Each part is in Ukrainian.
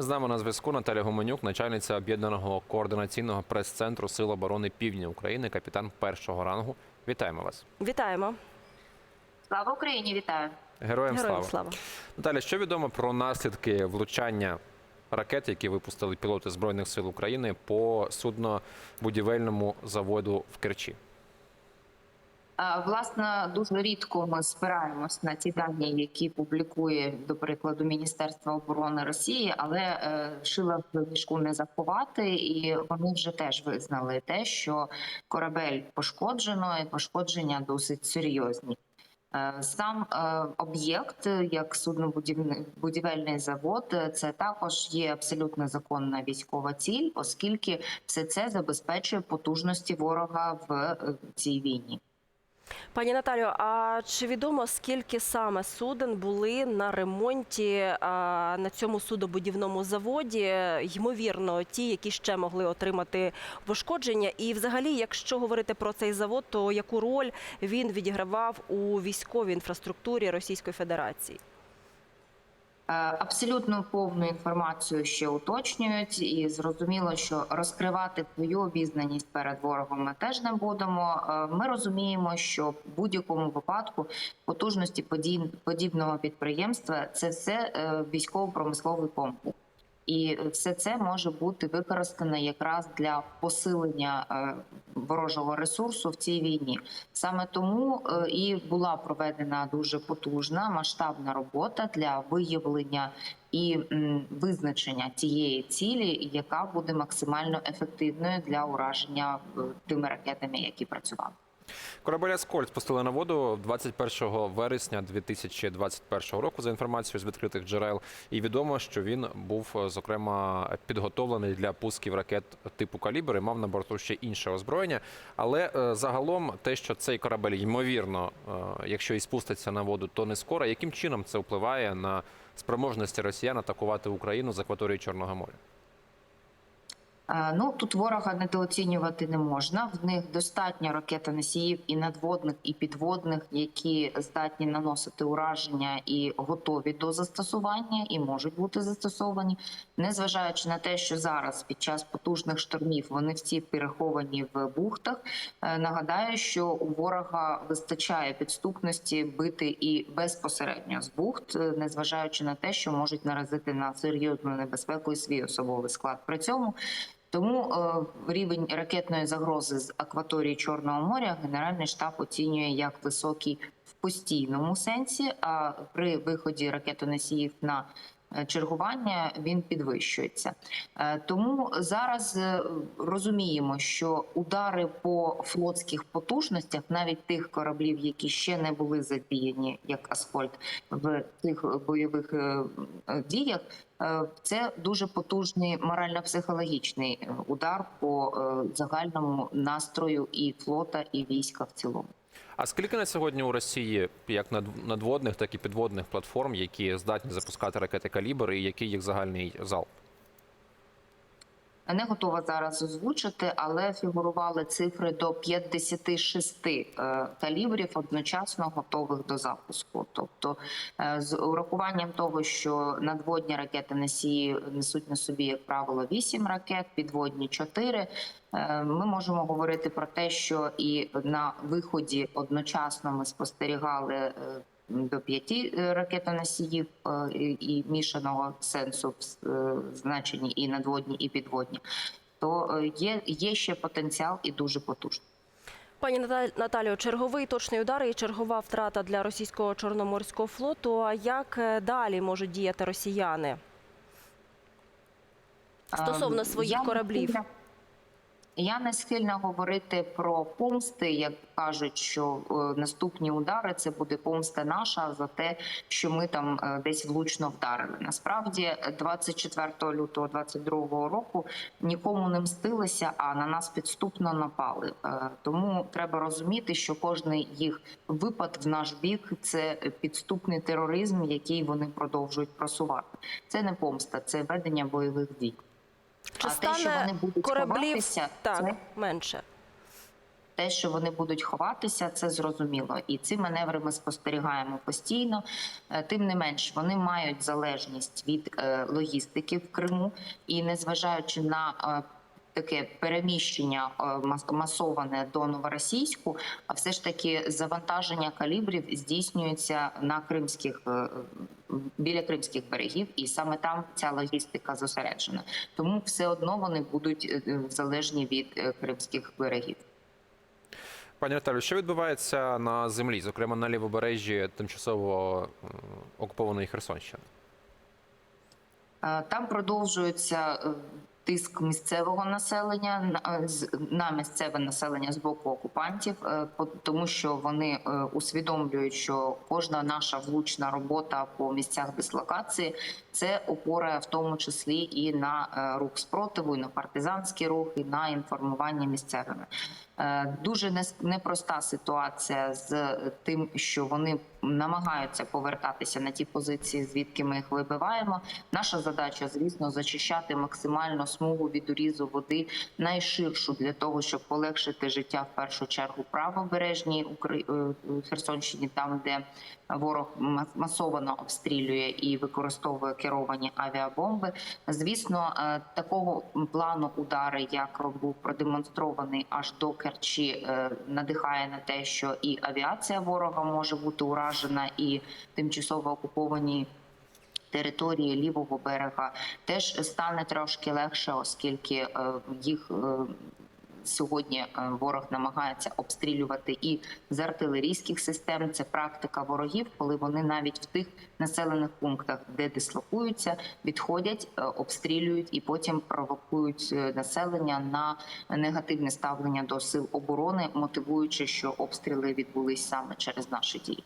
З нами на зв'язку Наталя Гуменюк, начальниця об'єднаного координаційного прес-центру Сил оборони Півдня України, капітан першого рангу. Вітаємо вас. Вітаємо. Слава Україні, вітаю. Героям, Героям слава. слава. Наталя, що відомо про наслідки влучання ракет, які випустили пілоти збройних сил України по суднобудівельному заводу в Керчі? Власне, дуже рідко ми спираємось на ті дані, які публікує, до прикладу, Міністерство оборони Росії, але е, шила в мішку не заховати, і вони вже теж визнали те, що корабель пошкоджено, і пошкодження досить серйозні. Е, Сам е, об'єкт, як суднобудівельний завод, це також є абсолютно законна військова ціль, оскільки все це забезпечує потужності ворога в цій війні. Пані Наталю, а чи відомо скільки саме суден були на ремонті на цьому судобудівному заводі? Ймовірно, ті, які ще могли отримати пошкодження. І, взагалі, якщо говорити про цей завод, то яку роль він відігравав у військовій інфраструктурі Російської Федерації? Е, Абсолютно повну інформацію ще уточнюють, і зрозуміло, що розкривати твою обізнаність перед ворогом ми теж не будемо. Е, Ми розуміємо, що в будь-якому випадку потужності подібного підприємства це все е, військово-промисловий комплекс. І все це може бути використано якраз для посилення е, ворожого ресурсу в цій війні. Саме тому е, і була проведена дуже потужна масштабна робота для виявлення і визначення тієї цілі, яка буде максимально ефективною для ураження е, тими ракетами, які працювали. Корабель «Аскольд» спустили на воду 21 вересня 2021 року, за інформацією з відкритих джерел. І відомо, що він був, е, зокрема, підготовлений для пусків ракет типу «Калібр» і мав на борту ще інше озброєння. Але е, загалом те, що цей корабель, ймовірно, е, якщо і спуститься на воду, то не скоро. Яким чином це впливає на спроможності росіян атакувати Україну з акваторії Чорного моря? Е, Ну тут ворога недооцінювати не можна. В них достатньо ракетоносіїв і надводних, і підводних, які здатні наносити ураження і готові до застосування, і можуть бути застосовані, незважаючи на те, що зараз під час потужних штормів вони всі переховані в бухтах. Е, Нагадаю, що у ворога вистачає підступності бити і безпосередньо з бухт, е, незважаючи на те, що можуть наразити на серйозну небезпеку і свій особовий склад. При цьому тому е, рівень ракетної загрози з акваторії Чорного моря Генеральний штаб оцінює як високий в постійному сенсі. А при виході ракетоносіїв на чергування він підвищується. Е, Тому зараз е, розуміємо, що удари по флотських потужностях, навіть тих кораблів, які ще не були задіяні, як Аскольд, в цих бойових е, е, діях. Е, Це дуже потужний морально-психологічний е, удар по е, загальному настрою і флота, і війська в цілому. А скільки на сьогодні у Росії як над- надводних, так і підводних платформ, які здатні запускати ракети калібр, і який їх загальний залп? Не готова зараз озвучити, але фігурували цифри до 56 е, калібрів одночасно готових до запуску. Тобто, е, з урахуванням того, що надводні ракети носії несуть на собі, як правило, 8 ракет, підводні 4, е, Ми можемо говорити про те, що і на виході одночасно ми спостерігали до п'яти е, ракетоносіїв е, і мішаного сенсу в е, значенні і надводні, і підводні, то є, є ще потенціал і дуже потужний. Пані Наталю, черговий точний удар і чергова втрата для російського чорноморського флоту. А як далі можуть діяти росіяни? Стосовно Ем, своїх я кораблів. Я не схильна говорити про помсти, як кажуть, що е, наступні удари це буде помста наша за те, що ми там е, десь влучно вдарили. Насправді, 24 лютого 22 року нікому не мстилися, а на нас підступно напали. Е, Тому треба розуміти, що кожний їх випад в наш бік це підступний тероризм, який вони продовжують просувати. Це не помста, це ведення бойових дій. Чи а те, що вони будуть кораблів ховатися, так це менше? Те, що вони будуть ховатися, це зрозуміло. І ці маневри ми спостерігаємо постійно. Е, Тим не менш, вони мають залежність від е, логістики в Криму, і незважаючи на е, таке переміщення е, масоване до новоросійську, а все ж таки завантаження калібрів здійснюється на кримських е, біля кримських берегів, і саме там ця логістика зосереджена. Тому все одно вони будуть е, залежні від кримських берегів. Пані Наталю, що відбувається на землі, зокрема на лівобережжі тимчасово окупованої Херсонщини? Там продовжується е, тиск місцевого населення на- е, на місцеве населення з боку окупантів, е, тому що вони е, усвідомлюють, що кожна наша влучна робота по місцях дислокації це опора в тому числі і на рух спротиву, і на партизанський рух, і на інформування місцевими. Дуже непроста ситуація з тим, що вони намагаються повертатися на ті позиції, звідки ми їх вибиваємо. Наша задача, звісно, зачищати максимально смугу від урізу води найширшу для того, щоб полегшити життя в першу чергу правобережній Укра- е, Херсонщині, там де ворог ма- масово обстрілює і використовує керовані авіабомби. Звісно, е, такого плану удари, як був продемонстрований аж до Керчі, е, надихає на те, що і авіація ворога може бути уражена, і тимчасово окуповані. Території лівого берега теж стане трошки легше, оскільки е, їх е, сьогодні е, ворог намагається обстрілювати і з артилерійських систем. Це практика ворогів, коли вони навіть в тих населених пунктах, де дислокуються, відходять, обстрілюють і потім провокують населення на негативне ставлення до сил оборони, мотивуючи, що обстріли відбулись саме через наші дії.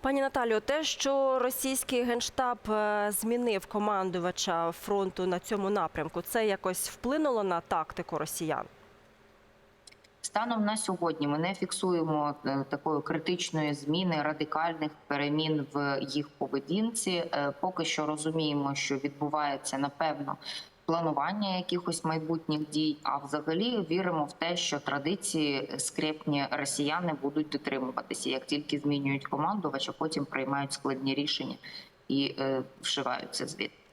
Пані Наталію, те, що російський генштаб е, змінив командувача фронту на цьому напрямку, це якось вплинуло на тактику росіян? Станом на сьогодні ми не фіксуємо е, такої критичної зміни радикальних перемін в їх поведінці. Е, Поки що розуміємо, що відбувається напевно планування якихось майбутніх дій. А взагалі віримо в те, що традиції скрепні росіяни будуть дотримуватися. Як тільки змінюють командувача, потім приймають складні рішення і е, вшиваються звідти.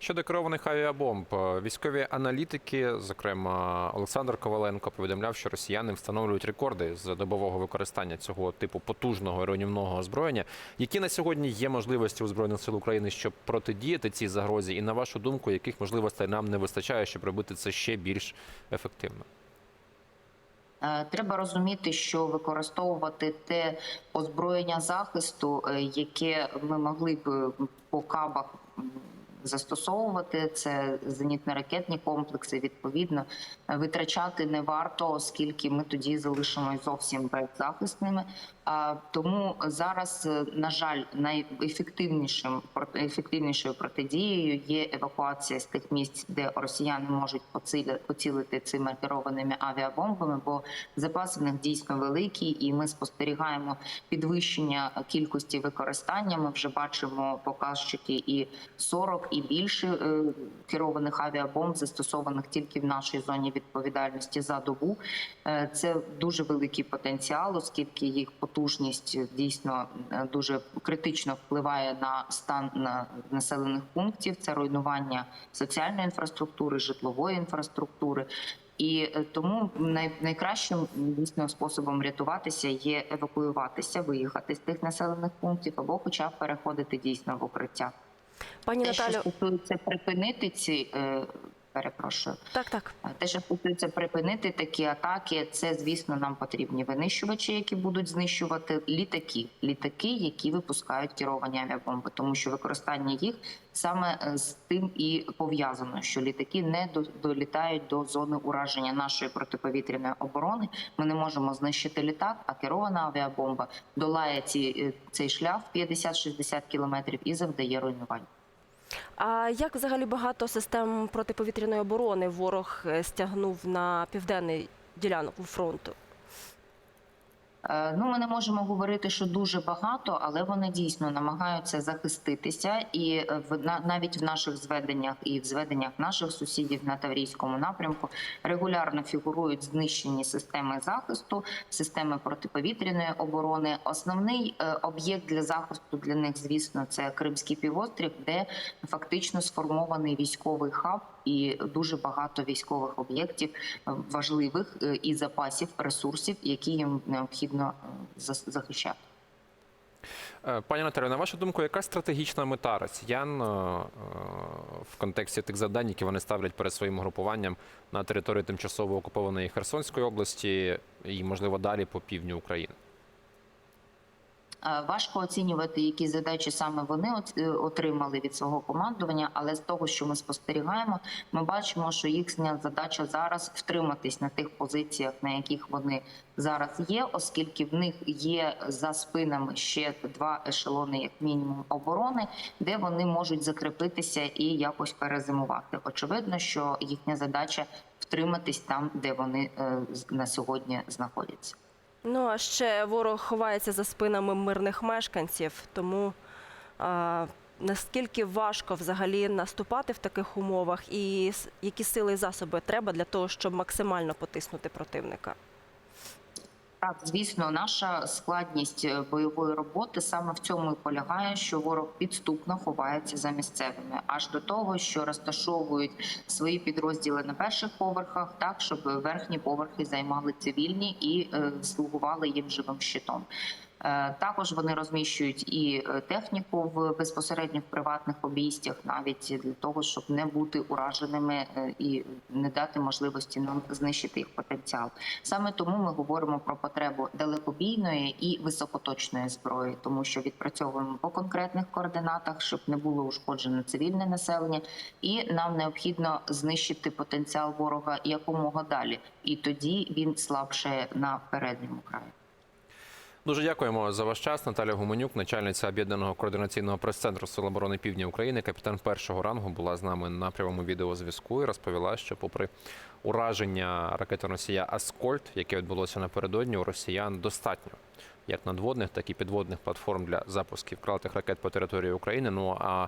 Щодо керованих авіабомб, е, військові аналітики, зокрема Олександр Коваленко, повідомляв, що росіяни встановлюють рекорди з добового використання цього типу потужного руйнівного озброєння. Які на сьогодні є можливості у збройних сил України, щоб протидіяти цій загрозі? І на вашу думку, яких можливостей нам не вистачає, щоб робити це ще більш ефективно? Е, Треба розуміти, що використовувати те озброєння захисту, е, яке ми могли б по кабах застосовувати, це зенітно-ракетні комплекси. Відповідно, витрачати не варто, оскільки ми тоді залишимось зовсім беззахисними. Тому зараз, е, на жаль, найефективнішим ефективнішою протидією є евакуація з тих місць, де росіяни можуть поцілити цими керованими авіабомбами, бо запаси в них дійсно великі, і ми спостерігаємо підвищення кількості використання. Ми вже бачимо показчики і 40, і більше е, керованих авіабомб, застосованих тільки в нашій зоні відповідальності за добу. Е, Це дуже великий потенціал, оскільки їх потужність дійсно е, дуже критично впливає на стан на населених пунктів. Це руйнування соціальної інфраструктури, житлової інфраструктури. І тому найкращим дійсно способом рятуватися є евакуюватися, виїхати з тих населених пунктів або, хоча б переходити дійсно в укриття. Пані Те, що Наталю, стосується припинити ці е, перепрошую. так, так. Те, що стосується припинити такі атаки, це звісно нам потрібні винищувачі, які будуть знищувати літаки, літаки, які випускають керовані авіабомби, тому що використання їх саме е, з тим і пов'язано, що літаки не долітають до зони ураження нашої протиповітряної оборони. Ми не можемо знищити літак, а керована авіабомба долає ці, е, цей шлях 50-60 кілометрів і завдає руйнувань. А як взагалі багато систем протиповітряної оборони ворог е, стягнув на південний ділянок фронту? Е, Ну, ми не можемо говорити, що дуже багато, але вони дійсно намагаються захиститися, і е, в навіть в наших зведеннях і в зведеннях наших сусідів на Таврійському напрямку регулярно фігурують знищені системи захисту, системи протиповітряної оборони. Основний е, об'єкт для захисту для них, звісно, це Кримський півострів, де фактично сформований військовий хаб і дуже багато військових об'єктів е, важливих е, і запасів ресурсів, які їм необхідно е, захищати. Пані Наталю, на вашу думку, яка стратегічна мета росіян в контексті тих завдань, які вони ставлять перед своїм групуванням на території тимчасово окупованої Херсонської області і, можливо, далі по півдню України? Е, Важко оцінювати, які задачі саме вони е, отримали від свого командування, але з того, що ми спостерігаємо, ми бачимо, що їхня задача зараз втриматись на тих позиціях, на яких вони зараз є, оскільки в них є за спинами ще два ешелони, як мінімум, оборони, де вони можуть закріпитися і якось перезимувати. Очевидно, що їхня задача втриматись там, де вони е, на сьогодні знаходяться. Ну а ще ворог ховається за спинами мирних мешканців, тому а, наскільки важко взагалі наступати в таких умовах, і які сили і засоби треба для того, щоб максимально потиснути противника? Так, звісно, наша складність е, бойової роботи саме в цьому і полягає, що ворог підступно ховається за місцевими, аж до того, що розташовують свої підрозділи на перших поверхах, так щоб верхні поверхи займали цивільні і е, слугували їм живим щитом. Е, Також вони розміщують і е, техніку в безпосередньо в приватних обійстях, навіть для того, щоб не бути ураженими е, і не дати можливості нам знищити їх потенціал. Саме тому ми говоримо про потребу далекобійної і високоточної зброї, тому що відпрацьовуємо по конкретних координатах, щоб не було ушкоджено цивільне населення, і нам необхідно знищити потенціал ворога якомога далі, і тоді він слабше на передньому краї. Дуже дякуємо за ваш час. Наталя Гуменюк, начальниця об'єднаного координаційного прес-центру Сил оборони Півдня України, капітан першого рангу, була з нами на прямому відеозв'язку і розповіла, що, попри ураження ракетоносія Аскольд, яке відбулося напередодні, у росіян достатньо як надводних, так і підводних платформ для запусків крилатих ракет по території України. Ну а